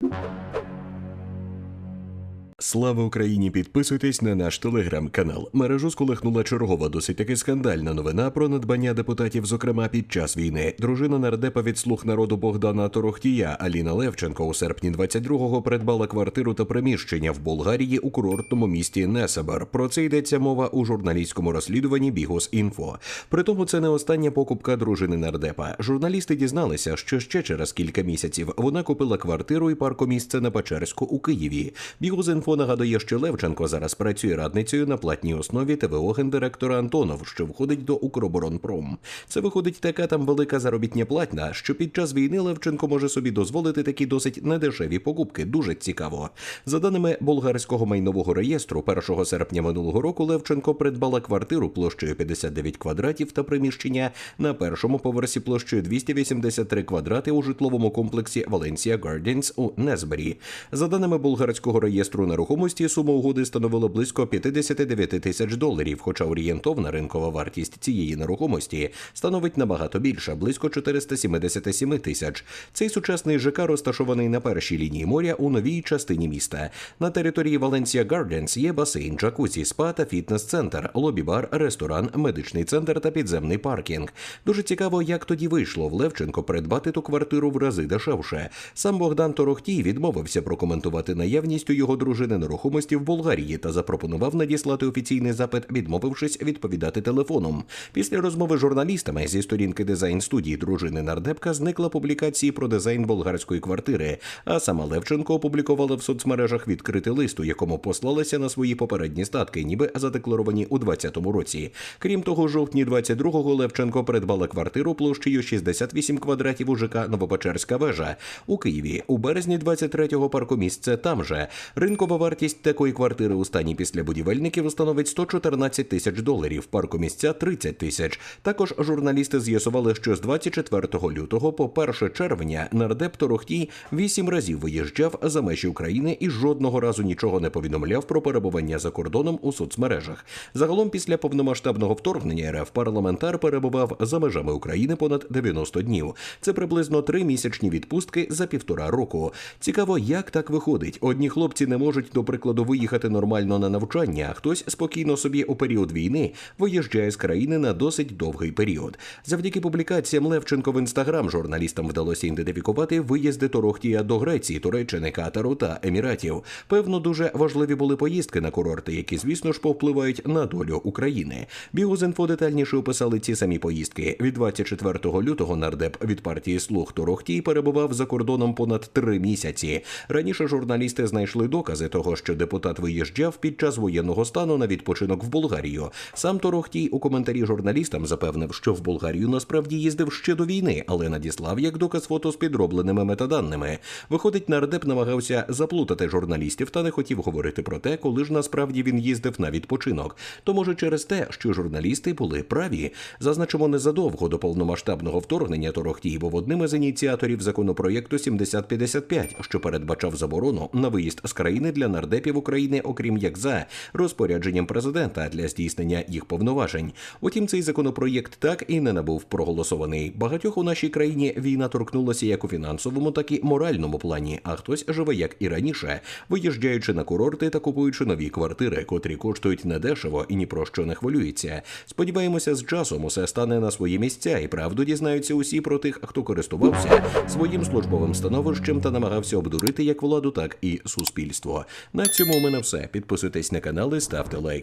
you Слава Україні! Підписуйтесь на наш телеграм-канал. Мережу сколихнула чергова досить таки скандальна новина про надбання депутатів, зокрема під час війни. Дружина нардепа від слуг народу Богдана Торохтія Аліна Левченко у серпні 22-го придбала квартиру та приміщення в Болгарії у курортному місті Несебер. Про це йдеться мова у журналістському розслідуванні Бігос.Інфо. Притому це не остання покупка дружини нардепа. Журналісти дізналися, що ще через кілька місяців вона купила квартиру і паркомісце на Печерську у Києві. Бігус.Інфо нагадує, що Левченко зараз працює радницею на платній основі ТВО гендиректора Антонов, що входить до Укроборонпром. Це виходить така там велика заробітня платна, що під час війни Левченко може собі дозволити такі досить недешеві покупки. Дуже цікаво. За даними болгарського майнового реєстру, 1 серпня минулого року Левченко придбала квартиру площею 59 квадратів та приміщення на першому поверсі площею 283 квадрати у житловому комплексі Валенсія Гарденс у Незбері. За даними болгарського реєстру нерухомості, сума угоди становила близько 59 тисяч доларів, хоча орієнтовна ринкова вартість цієї нерухомості становить набагато більше близько 477 тисяч. Цей сучасний ЖК розташований на першій лінії моря у новій частині міста. На території Валенсія Гарденс є басейн, джакузі, спа та фітнес-центр, лобі-бар, ресторан, медичний центр та підземний паркінг. Дуже цікаво, як тоді вийшло в Левченко придбати ту квартиру в рази дешевше. Сам Богдан Торохтій відмовився прокоментувати наявність у його дружини нерухомості в Болгарії та запропонував надіслати офіційний запит, відмовившись відповідати телефоном. Після розмови з журналістами зі сторінки дизайн студії дружини нардепка зникла публікації про дизайн болгарської квартири. А сама Левченко опублікувала в соцмережах відкритий лист, у якому послалася на свої попередні статки, ніби задекларовані у 2020 році. Крім того, жовтні 22-го Левченко придбала квартиру площею 68 квадратів у ЖК Новопечерська вежа у Києві. У березні 23-го паркомісце там же. Ринкова вартість такої квартири у стані після будівельників становить 114 тисяч доларів, паркомісця 30 тисяч. Також журналісти з'ясували, що з 24 лютого по 1 червня нардеп Торохтій вісім разів виїжджав за межі України і жодного разу нічого не повідомляв про перебування за кордоном у соцмережах. Загалом, після повномасштабного вторгнення РФ парламентар перебував за межами України понад 90 днів. Це приблизно три місячні відпустки за півтора року. Цікаво, як так виходить. Одні хлопці не можуть, до прикладу, виїхати нормально на навчання, а хтось спокійно собі у період війни виїжджає з країни на досить довгий період. Завдяки публікаціям Левченко в інстаграм журналістам вдалося ідентифікувати виїзди Торохтія до Греції, Туреччини, Катару та Еміратів. Певно, дуже важливі були поїздки на курорти, які, звісно ж, повпливають на долю України. Бігузинфо детальніше описали ці самі поїздки. Від 24 лютого нардеп від партії слуг Торохтій перебував за кордоном понад три місяці. Раніше журналісти знайшли докази того, що депутат виїжджав під час воєнного стану на відпочинок в Болгарію. Сам Торохтій у коментарі журналістам запевнив, що в Болгарію насправді їздив ще до війни, але надіслав як доказ фото з підробленими метаданими. Виходить, нардеп намагався заплутати журналістів та не хотів говорити про те, коли ж насправді він їздив на відпочинок. То може через те, що журналісти були праві. Зазначимо незадовго до повномасштабного вторгнення Торохтій був одним із ініціаторів законопроєкту 7055, що передбачав заборону на виїзд з країни для нардепів України, окрім як за розпорядженням президента для здійснення їх повноважень. Утім, цей законопроєкт так і не набув проголосований. Багатьох у нашій країні війна торкнулася як у фінансовому, так і моральному плані. А хтось живе як і раніше, виїжджаючи на курорти та купуючи нові квартири, котрі коштують недешево і ні про що не хвилюється. Сподіваємося, з часом усе стане на свої місця, і правду дізнаються усі про тих, хто користувався своїм службовим становищем та намагався обдурити як владу, так і суспільство. На цьому у мене все. Підписуйтесь на канал і ставте лайк.